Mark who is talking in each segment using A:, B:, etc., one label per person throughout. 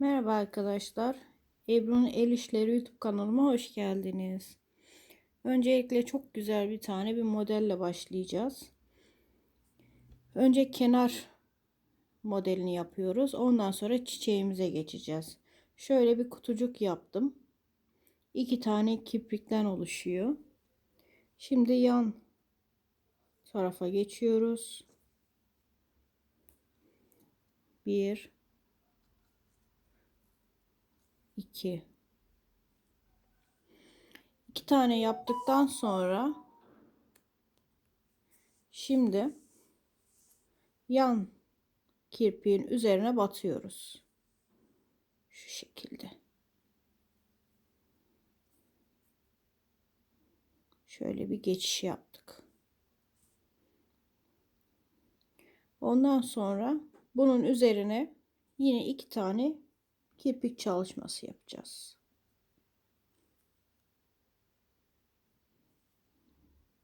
A: Merhaba arkadaşlar. Ebru'nun El İşleri YouTube kanalıma hoş geldiniz. Öncelikle çok güzel bir tane bir modelle başlayacağız. Önce kenar modelini yapıyoruz. Ondan sonra çiçeğimize geçeceğiz. Şöyle bir kutucuk yaptım. İki tane kiprikten oluşuyor. Şimdi yan tarafa geçiyoruz. Bir 2 2 tane yaptıktan sonra şimdi yan kirpiğin üzerine batıyoruz. Şu şekilde. Şöyle bir geçiş yaptık. Ondan sonra bunun üzerine yine iki tane kirpik çalışması yapacağız.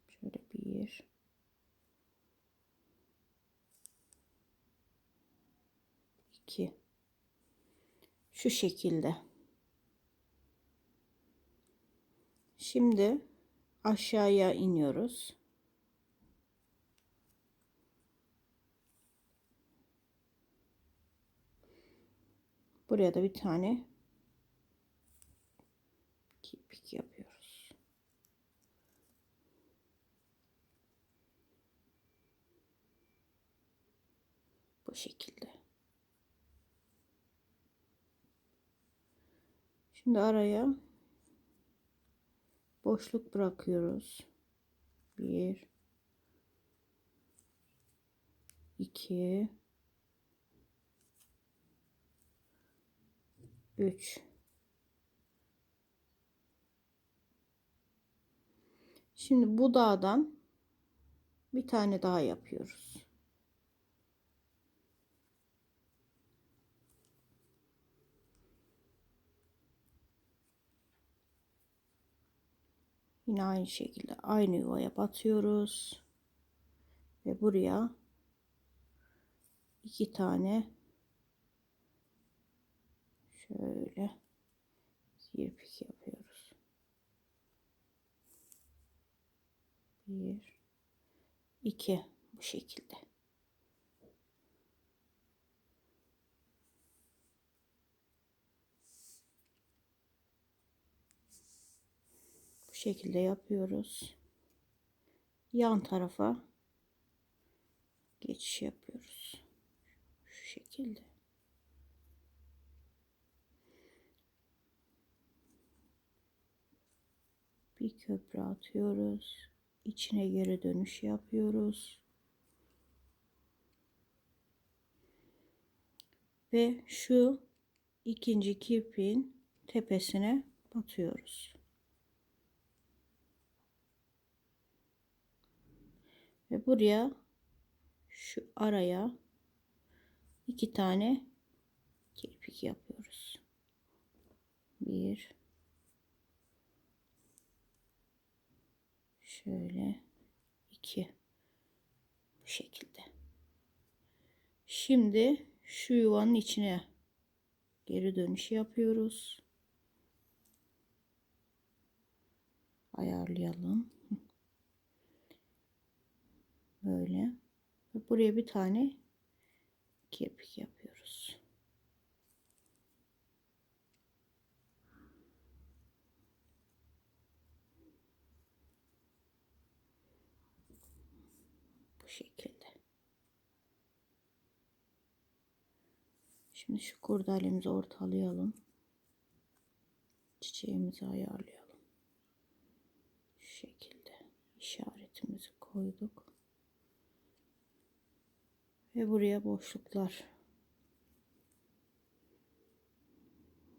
A: Şöyle bir iki şu şekilde. Şimdi aşağıya iniyoruz. Buraya da bir tane kirpik yapıyoruz. Bu şekilde. Şimdi araya boşluk bırakıyoruz. Bir, iki, 3 Şimdi bu dağdan bir tane daha yapıyoruz. Yine aynı şekilde aynı yuvaya batıyoruz. Ve buraya iki tane şöyle kirpik yapıyoruz. Bir, iki bu şekilde. Bu şekilde yapıyoruz. Yan tarafa geçiş yapıyoruz. Şu şekilde. Bir köprü atıyoruz. İçine geri dönüş yapıyoruz. Ve şu ikinci kirpiğin tepesine batıyoruz. Ve buraya şu araya iki tane kirpik yapıyoruz. Bir Şöyle iki bu şekilde. Şimdi şu yuvanın içine geri dönüş yapıyoruz. Ayarlayalım. Böyle. Buraya bir tane kirpik yapıyoruz. Bu şekilde. Şimdi şu kurdalemizi ortalayalım. Çiçeğimizi ayarlayalım. Şu şekilde işaretimizi koyduk. Ve buraya boşluklar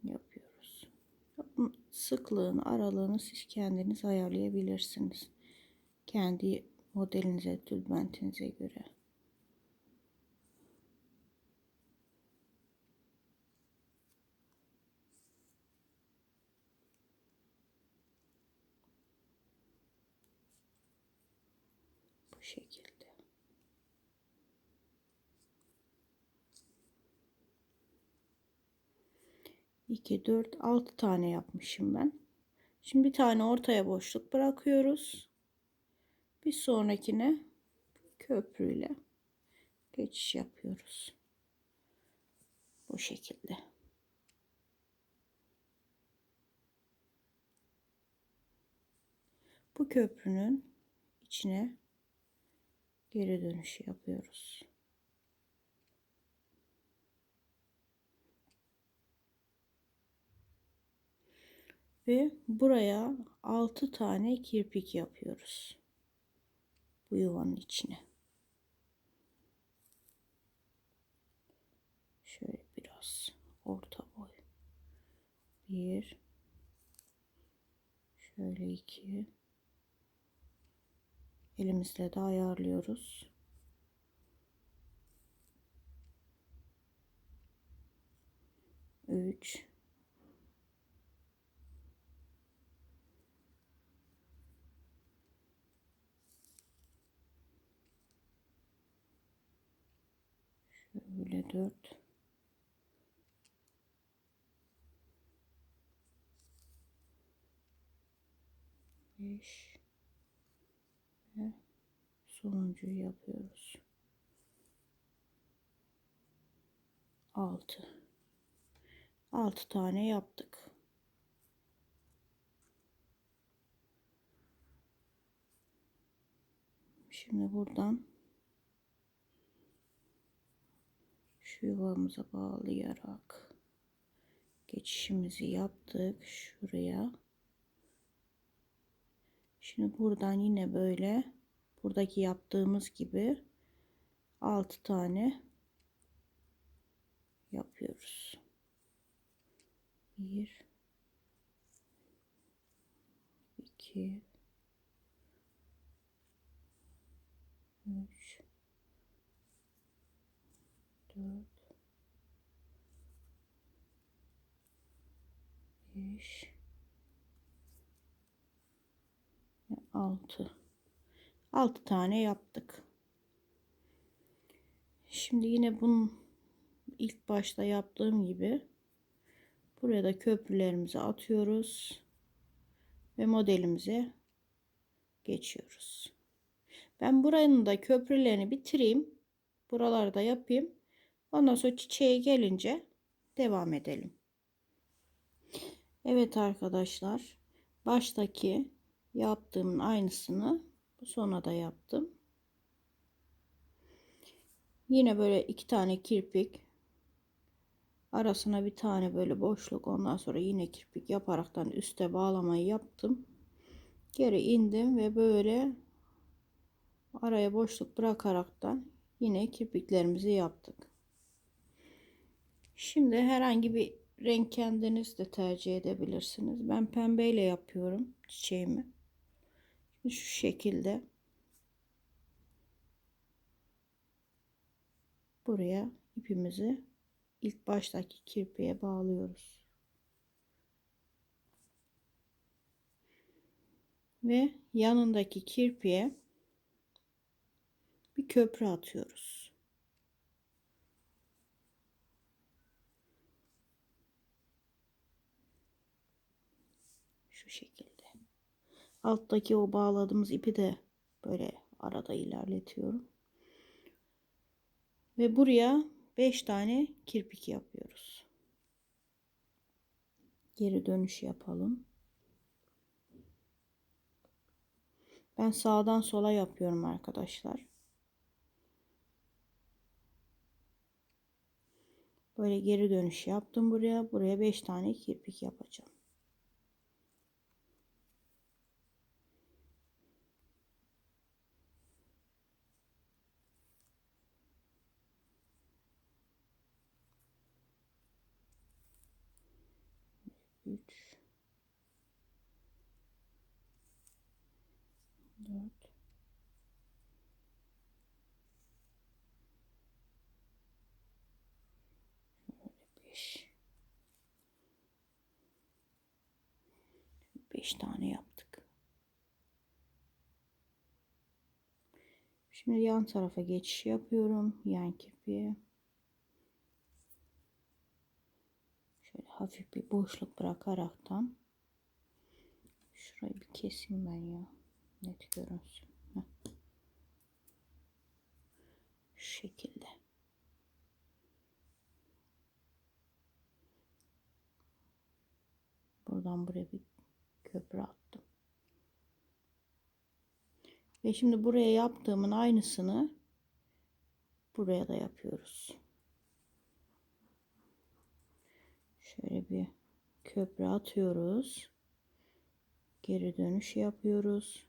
A: yapıyoruz. Sıklığını, aralığını siz kendiniz ayarlayabilirsiniz. Kendi modelinize, tülbentinize göre. Bu şekilde. 2, 4, 6 tane yapmışım ben. Şimdi bir tane ortaya boşluk bırakıyoruz. Bir sonrakine köprüyle geçiş yapıyoruz. Bu şekilde. Bu köprünün içine geri dönüş yapıyoruz. Ve buraya 6 tane kirpik yapıyoruz. Bu yuvanın içine. Şöyle biraz orta boy. Bir. Şöyle iki. Elimizle de ayarlıyoruz. Üç. Şöyle dört. Beş. Ve sonuncuyu yapıyoruz. Altı. Altı tane yaptık. Şimdi buradan şu yuvamıza bağlayarak geçişimizi yaptık şuraya. Şimdi buradan yine böyle buradaki yaptığımız gibi 6 tane yapıyoruz. 1 2 3 4 5 ve 6 6 tane yaptık. Şimdi yine bunun ilk başta yaptığım gibi buraya da köprülerimizi atıyoruz ve modelimize geçiyoruz. Ben buranın da köprülerini bitireyim. Buralarda yapayım. Ondan sonra çiçeğe gelince devam edelim. Evet arkadaşlar. Baştaki yaptığımın aynısını bu sona da yaptım. Yine böyle iki tane kirpik arasına bir tane böyle boşluk ondan sonra yine kirpik yaparaktan üste bağlamayı yaptım. Geri indim ve böyle araya boşluk bırakaraktan yine kirpiklerimizi yaptık. Şimdi herhangi bir renk kendiniz de tercih edebilirsiniz. Ben pembeyle yapıyorum çiçeğimi. Şu şekilde buraya ipimizi ilk baştaki kirpiğe bağlıyoruz. Ve yanındaki kirpiğe bir köprü atıyoruz. Şu şekilde. Alttaki o bağladığımız ipi de böyle arada ilerletiyorum. Ve buraya 5 tane kirpik yapıyoruz. Geri dönüş yapalım. Ben sağdan sola yapıyorum arkadaşlar. Böyle geri dönüş yaptım buraya. Buraya 5 tane kirpik yapacağım. Üç. Dört. 5 tane yaptık. Şimdi yan tarafa geçiş yapıyorum. Yan kirpiğe. Şöyle hafif bir boşluk bırakaraktan şurayı bir keseyim ben ya net görünsün. Heh. Şu şekilde. Buradan buraya bir köprü attım. Ve şimdi buraya yaptığımın aynısını buraya da yapıyoruz. Şöyle bir köprü atıyoruz. Geri dönüş yapıyoruz.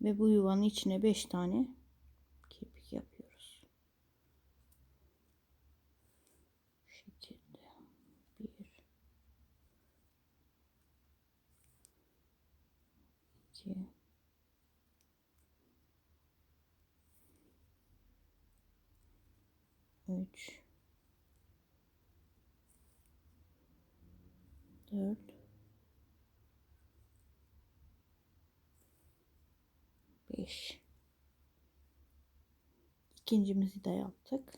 A: Ve bu yuvanın içine 5 tane kirpik yapıyoruz. Bu şekilde. 1 2 3 4 5 İkincimizi de yaptık.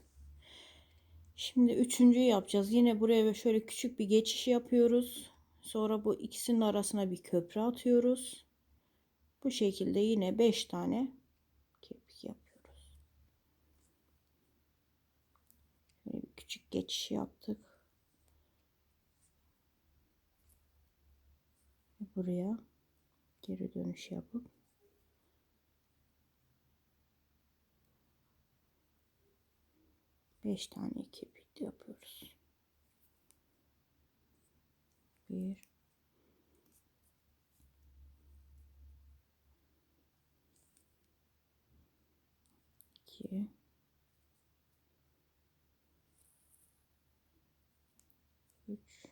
A: Şimdi üçüncüyü yapacağız. Yine buraya şöyle küçük bir geçiş yapıyoruz. Sonra bu ikisinin arasına bir köprü atıyoruz. Bu şekilde yine 5 tane kirpik yapıyoruz. Şöyle bir küçük geçiş yaptık. Buraya geri dönüş yapıp beş tane kirpik yapıyoruz. Bir iki üç.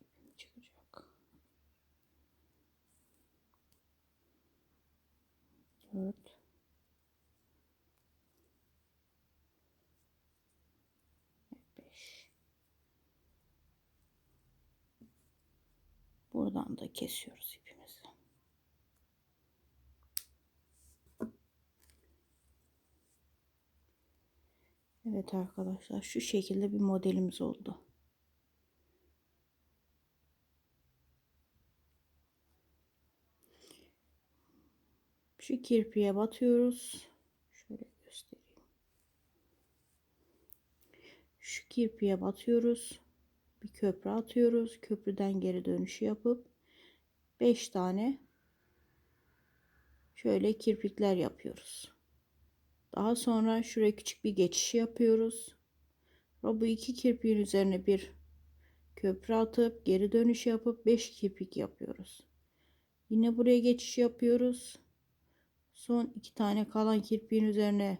A: İpim çıkacak. Dört. Ve beş. Buradan da kesiyoruz ipimizi Evet arkadaşlar şu şekilde bir modelimiz oldu. Şu kirpiğe batıyoruz. Şöyle göstereyim. Şu kirpiğe batıyoruz. Bir köprü atıyoruz. Köprüden geri dönüşü yapıp 5 tane şöyle kirpikler yapıyoruz. Daha sonra şuraya küçük bir geçiş yapıyoruz. Ve bu iki kirpiğin üzerine bir köprü atıp geri dönüş yapıp 5 kirpik yapıyoruz. Yine buraya geçiş yapıyoruz. Son iki tane kalan kirpiğin üzerine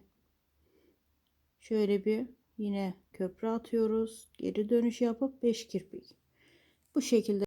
A: şöyle bir yine köprü atıyoruz. Geri dönüş yapıp 5 kirpik. Bu şekilde